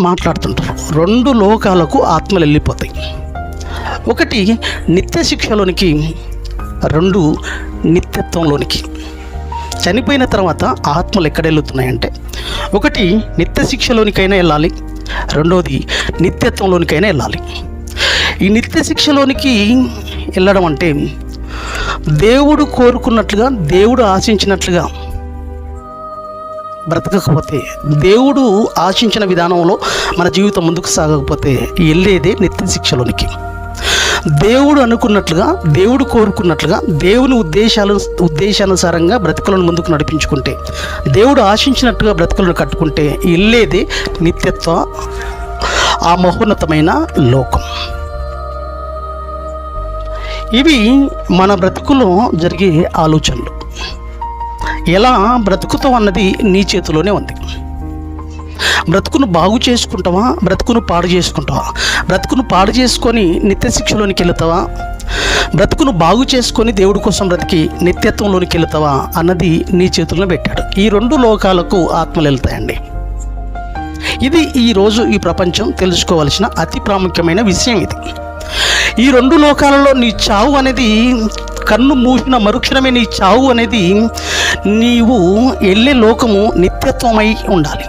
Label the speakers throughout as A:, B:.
A: మాట్లాడుతుంటారు. రెండు లోకాలకు ఆత్మలు వెళ్ళిపోతాయి. ఒకటి నిత్య శిక్షలోనికి రెండు నిత్యత్వంలోనికి. చనిపోయిన తర్వాత ఆత్మలు ఎక్కడ వెళ్తున్నాయంటే ఒకటి నిత్య శిక్షలోనికైనా వెళ్ళాలి రెండోది నిత్యత్వంలోనికైనా వెళ్ళాలి. ఈ నిత్య శిక్షలోనికి వెళ్ళడం అంటే దేవుడు కోరుకున్నట్లుగా దేవుడు ఆశించినట్లుగా బ్రతకకపోతే దేవుడు ఆశించిన విధానంలో మన జీవితం ముందుకు సాగకపోతే వెళ్ళేదే నిత్య శిక్షలోనికి. దేవుడు అనుకున్నట్లుగా దేవుడు కోరుకున్నట్లుగా దేవుని ఉద్దేశాలు ఉద్దేశానుసారంగా బ్రతుకులను ముందుకు నడిపించుకుంటే దేవుడు ఆశించినట్టుగా బ్రతుకులను కట్టుకుంటే వెళ్ళేదే నిత్యత్వ ఆ మహోన్నతమైన లోకం. ఇవి మన బ్రతుకులో జరిగే ఆలోచనలు. ఎలా బ్రతుకుతాం అన్నది నీ చేతిలోనే ఉంది. బ్రతుకును బాగు చేసుకుంటావా? బ్రతుకును పాడు చేసుకుంటావా? బ్రతుకును పాడు చేసుకొని నిత్యశిక్షలోనికి వెళుతావా? బ్రతుకును బాగు చేసుకొని దేవుడి కోసం బ్రతికి నిత్యత్వంలోనికి వెళుతావా? అన్నది నీ చేతుల్లో పెట్టాడు. ఈ రెండు లోకాలకు ఆత్మలు వెళ్తాయండి. ఇది ఈరోజు ఈ ప్రపంచం తెలుసుకోవలసిన అతి ప్రాముఖ్యమైన విషయం ఇది. ఈ రెండు లోకాలలో నీ చావు అనేది కన్ను మూసిన మరుక్షణమే నీ చావు అనేది నీవు వెళ్ళే లోకము నిత్యత్వమై ఉండాలి.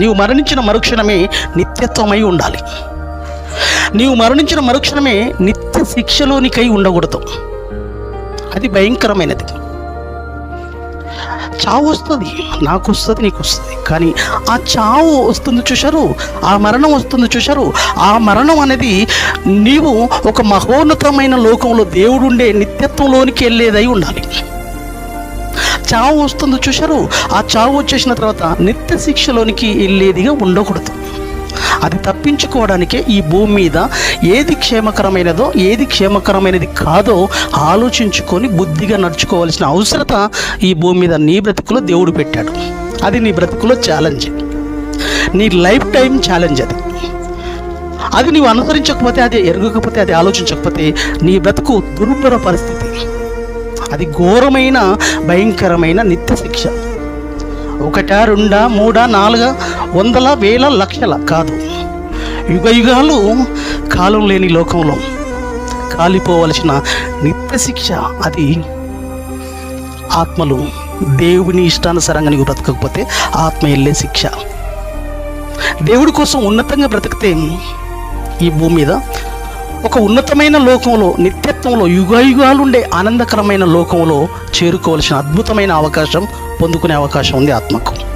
A: నీవు మరణించిన మరుక్షణమే నిత్యత్వమై ఉండాలి. నీవు మరణించిన మరుక్షణమే నిత్య శిక్షలోనికై ఉండకూడదు. అది భయంకరమైనది. చావు వస్తుంది. నాకు వస్తుంది నీకు వస్తుంది. కానీ ఆ చావు వస్తుంది చూశారు? ఆ మరణం వస్తుంది చూశారు? ఆ మరణం అనేది నీవు ఒక మహోన్నతమైన లోకంలో దేవుడు ఉండే నిత్యత్వంలోనికి వెళ్ళేదై ఉండాలి. చావు వస్తుంది చూశారు? ఆ చావు వచ్చేసిన తర్వాత నిత్య శిక్షలోనికి వెళ్ళేదిగా ఉండకూడదు. అది తప్పించుకోవడానికే ఈ భూమి మీద ఏది క్షేమకరమైనదో ఏది క్షేమకరమైనది కాదో ఆలోచించుకొని బుద్ధిగా నడుచుకోవాల్సిన అవసరత ఈ భూమి మీద నీ బ్రతుకులో దేవుడు పెట్టాడు. అది నీ బ్రతుకులో ఛాలెంజ్ నీ లైఫ్ టైం ఛాలెంజ్ అది. అది నీవు అనుసరించకపోతే అది ఎరగకపోతే అది ఆలోచించకపోతే నీ బ్రతుకు దుర్భర పరిస్థితి. అది ఘోరమైన భయంకరమైన నిత్య శిక్ష. ఒకటా రెండా మూడా నాలుగా వందల వేల లక్షల కాదు. యుగ యుగాలు కాలం లేని లోకంలో కాలిపోవలసిన నిత్య శిక్ష అది ఆత్మలు దేవుని ఇష్టానుసారంగా నీకు బ్రతకకపోతే ఆత్మ వెళ్ళే శిక్ష. దేవుడి కోసం ఉన్నతంగా బ్రతికితే ఈ భూమి మీద ఒక ఉన్నతమైన లోకంలో నిత్యత్వంలో యుగాయుగాలుండే ఆనందకరమైన లోకంలో చేరుకోవాల్సిన అద్భుతమైన అవకాశం పొందుకునే అవకాశం ఉంది ఆత్మకు.